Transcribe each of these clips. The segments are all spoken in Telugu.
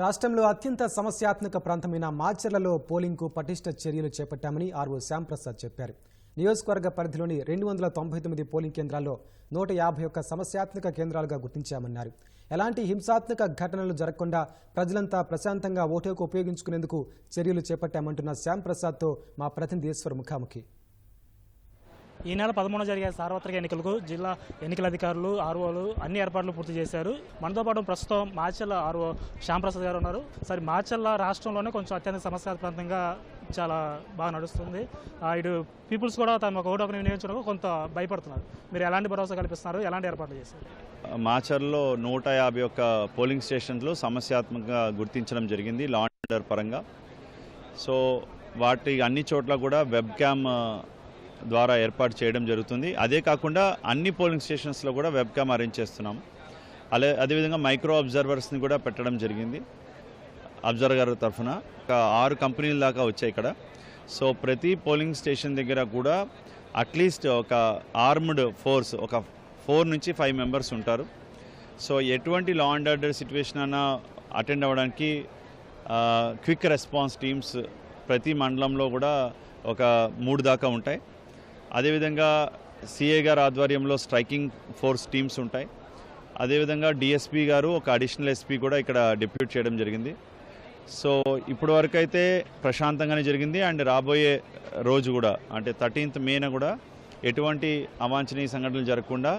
రాష్ట్రంలో అత్యంత సమస్యాత్మక ప్రాంతమైన మాచర్లలో పోలింగ్కు పటిష్ట చర్యలు చేపట్టామని ఆర్ఓ శ్యాంప్రసాద్ చెప్పారు. నియోజకవర్గ పరిధిలోని రెండు వందల తొంభై తొమ్మిది పోలింగ్ కేంద్రాల్లో నూట యాభై ఒక్క సమస్యాత్మక కేంద్రాలుగా గుర్తించామన్నారు. ఎలాంటి హింసాత్మక ఘటనలు జరగకుండా ప్రజలంతా ప్రశాంతంగా ఓటుకు ఉపయోగించుకునేందుకు చర్యలు చేపట్టామంటున్న శ్యాంప్రసాద్తో మా ప్రతినిధి ఈశ్వర్ ముఖాముఖి. ఈ నెల పదమూడు జరిగే సార్వత్రిక ఎన్నికలకు జిల్లా ఎన్నికల అధికారులు ఆర్ఓలు అన్ని ఏర్పాట్లు పూర్తి చేశారు. మనతో పాటు ప్రస్తుతం మాచల్ల ఆర్ఓ శ్యాంప్రసాద్ గారు ఉన్నారు. సరే మాచల్ల రాష్ట్రంలోనే కొంచెం అత్యంత సమస్య ప్రాంతంగా చాలా బాగా నడుస్తుంది. ఇటు పీపుల్స్ కూడా తమ ఓటు హక్కును వినియోగించడానికి కొంత భయపడుతున్నారు. మీరు ఎలాంటి భరోసా కల్పిస్తున్నారు? ఎలాంటి ఏర్పాట్లు చేశారు? మాచర్లో నూట యాభై ఒక్క పోలింగ్ స్టేషన్లు సమస్యాత్మకంగా గుర్తించడం జరిగింది లా ఆర్డర్ పరంగా. సో వాటి అన్ని చోట్ల కూడా వెబ్ క్యామ్ ద్వారా ఏర్పాటు చేయడం జరుగుతుంది. అదే కాకుండా అన్ని పోలింగ్ స్టేషన్స్లో కూడా వెబ్ క్యామ్ అరేంజ్ చేస్తున్నాం. అలా అదేవిధంగా మైక్రో అబ్జర్వర్స్ని కూడా పెట్టడం జరిగింది. అబ్జర్వర్ గారి తరఫున. ఒక ఆరు కంపెనీల దాకా వచ్చాయి ఇక్కడ. సో ప్రతి పోలింగ్ స్టేషన్ దగ్గర కూడా అట్లీస్ట్ ఒక ఆర్మ్డ్ ఫోర్స్ ఒక ఫోర్ నుంచి ఫైవ్ మెంబర్స్ ఉంటారు. సో ఎటువంటి లా అండ్ ఆర్డర్ సిచ్యువేషన్ అన్నా అటెండ్ అవ్వడానికి క్విక్ రెస్పాన్స్ టీమ్స్ ప్రతి మండలంలో కూడా ఒక మూడు దాకా ఉంటాయి. అదేవిధంగా సిఏ గారు ఆధ్వర్యంలో స్ట్రైకింగ్ ఫోర్స్ టీమ్స్ ఉంటాయి. అదేవిధంగా డిఎస్పీ గారు ఒక అడిషనల్ ఎస్పీ కూడా ఇక్కడ డిప్యూట్ చేయడం జరిగింది. సో ఇప్పటి వరకు అయితే ప్రశాంతంగానే జరిగింది. అండ్ రాబోయే రోజు కూడా అంటే థర్టీన్త్ మేన కూడా ఎటువంటి అవాంఛనీయ సంఘటనలు జరగకుండా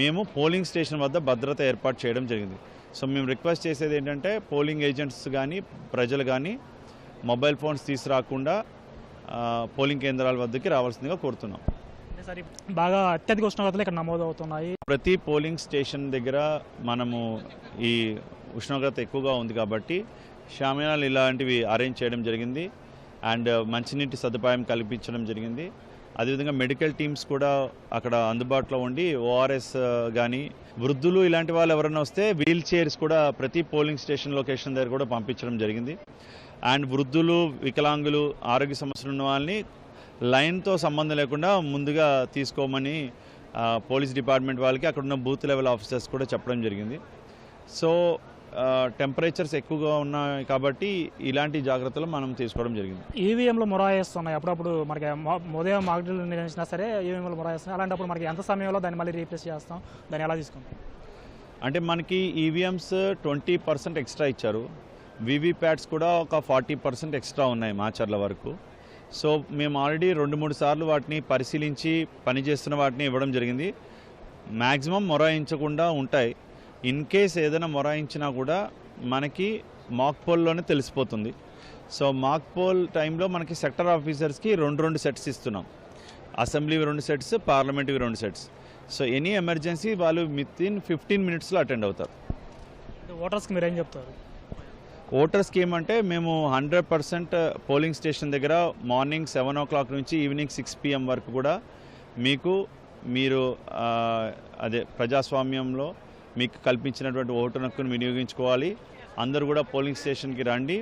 మేము పోలింగ్ స్టేషన్ వద్ద భద్రత ఏర్పాటు చేయడం జరిగింది. సో మేము రిక్వెస్ట్ చేసేది ఏంటంటే పోలింగ్ ఏజెంట్స్ కానీ ప్రజలు కానీ మొబైల్ ఫోన్స్ తీసుకురాకుండా పోలింగ్ కేంద్రాల వద్దకి రావాల్సిందిగా కోరుతున్నాం. సరే బాగా అత్యధిక ఉష్ణోగ్రతలు ఇక్కడ నమోదు అవుతున్నాయి ప్రతి పోలింగ్ స్టేషన్ దగ్గర మనము ఈ ఉష్ణోగ్రత ఎక్కువగా ఉంది కాబట్టి షామియానాలు ఇలాంటివి అరేంజ్ చేయడం జరిగింది. అండ్ మంచినీటి సదుపాయం కల్పించడం జరిగింది. అదేవిధంగా మెడికల్ టీమ్స్ కూడా అక్కడ అందుబాటులో ఉండి ఓఆర్ఎస్ కానీ వృద్ధులు ఇలాంటి వాళ్ళు ఎవరైనా వస్తే వీల్ చైర్స్ కూడా ప్రతి పోలింగ్ స్టేషన్ లొకేషన్ దగ్గర కూడా పంపించడం జరిగింది. అండ్ వృద్ధులు వికలాంగులు ఆరోగ్య సమస్యలు ఉన్న వాళ్ళని లైన్తో సంబంధం లేకుండా ముందుగా తీసుకోమని పోలీస్ డిపార్ట్మెంట్ వాళ్ళకి అక్కడ ఉన్న బూత్ లెవెల్ ఆఫీసర్స్ కూడా చెప్పడం జరిగింది. సో టెంపరేచర్స్ ఎక్కువగా ఉన్నాయి కాబట్టి ఇలాంటి జాగ్రత్తలు మనం తీసుకోవడం జరిగింది. ఈవీఎంలు మొరాయిస్తున్నాయి అప్పుడప్పుడు మనకి ఉదయం మాగ్డీలు నిర్వహించినా సరే ఈవీఎంలు మొరాయిస్తున్నాయి అలాంటప్పుడు మనకి ఎంత సమయంలో దాన్ని మళ్ళీ రీప్లేస్ చేస్తాం? దాన్ని ఎలా తీసుకుంటాం? అంటే మనకి ఈవీఎంస్ ట్వంటీ పర్సెంట్ ఎక్స్ట్రా ఇచ్చారు. వీవీప్యాట్స్ కూడా ఒక ఫార్టీ పర్సెంట్ ఎక్స్ట్రా ఉన్నాయి మాచర్ల వరకు. సో మేము ఆల్రెడీ రెండు మూడు సార్లు వాటిని పరిశీలించి పనిచేస్తున్న వాటిని ఇవ్వడం జరిగింది. మ్యాక్సిమం మొరాయించకుండా ఉంటాయి. ఇన్ కేస్ ఏదైనా మొరాయించినా కూడా మనకి మాక్ పోల్లోనే తెలిసిపోతుంది. సో మాక్ పోల్ టైంలో మనకి సెక్టర్ ఆఫీసర్స్కి రెండు రెండు సెట్స్ ఇస్తున్నాం. అసెంబ్లీవి రెండు సెట్స్ పార్లమెంట్వి రెండు సెట్స్. సో ఎనీ ఎమర్జెన్సీ వాళ్ళు విత్ ఇన్ ఫిఫ్టీన్ మినిట్స్లో అటెండ్ అవుతారు. ఓటర్స్కి మీరు ఏం చెప్తారు? ఓటర్ స్కీమ్ అంటే మేము హండ్రెడ్ పర్సెంట్ పోలింగ్ స్టేషన్ దగ్గర మార్నింగ్ సెవెన్ ఓ క్లాక్ నుంచి ఈవినింగ్ సిక్స్ పిఎం వరకు కూడా మీకు మీరు అదే ప్రజాస్వామ్యంలో మీకు కల్పించినటువంటి ఓటు హక్కును వినియోగించుకోవాలి. అందరూ కూడా పోలింగ్ స్టేషన్కి రండి.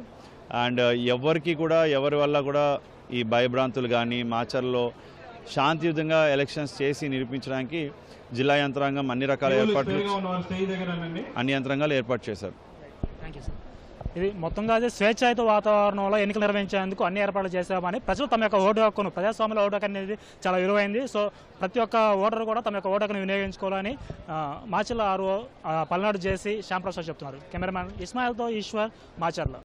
అండ్ ఎవరికి కూడా ఎవరి వల్ల కూడా ఈ భయభ్రాంతులు కానీ మాచర్లో శాంతియుతంగా ఎలక్షన్స్ చేసి నిరూపించడానికి జిల్లా యంత్రాంగం అన్ని రకాల ఏర్పాట్లు అన్ని యంత్రాంగాలు ఏర్పాటు చేశారు. థ్యాంక్ యూ సార్ ఇది మొత్తంగా అదే స్వేచ్ఛాయుత వాతావరణంలో ఎన్నికలు నిర్వహించేందుకు అన్ని ఏర్పాట్లు చేశామని ప్రజలు తమ యొక్క ఓటు హక్కును ప్రజాస్వామ్యంలో ఓటు హక్కు అనేది చాలా విలువైంది. సో ప్రతి ఒక్క ఓటరు కూడా తమ యొక్క ఓటు హక్కును వినియోగించుకోవాలని మాచర్ల ఆరు పల్నాడు చేసి శ్యాంప్రసాద్ చెప్తున్నారు. కెమెరామ్యాన్ ఇస్మాయిల్తో ఈశ్వర్ మాచర్ల.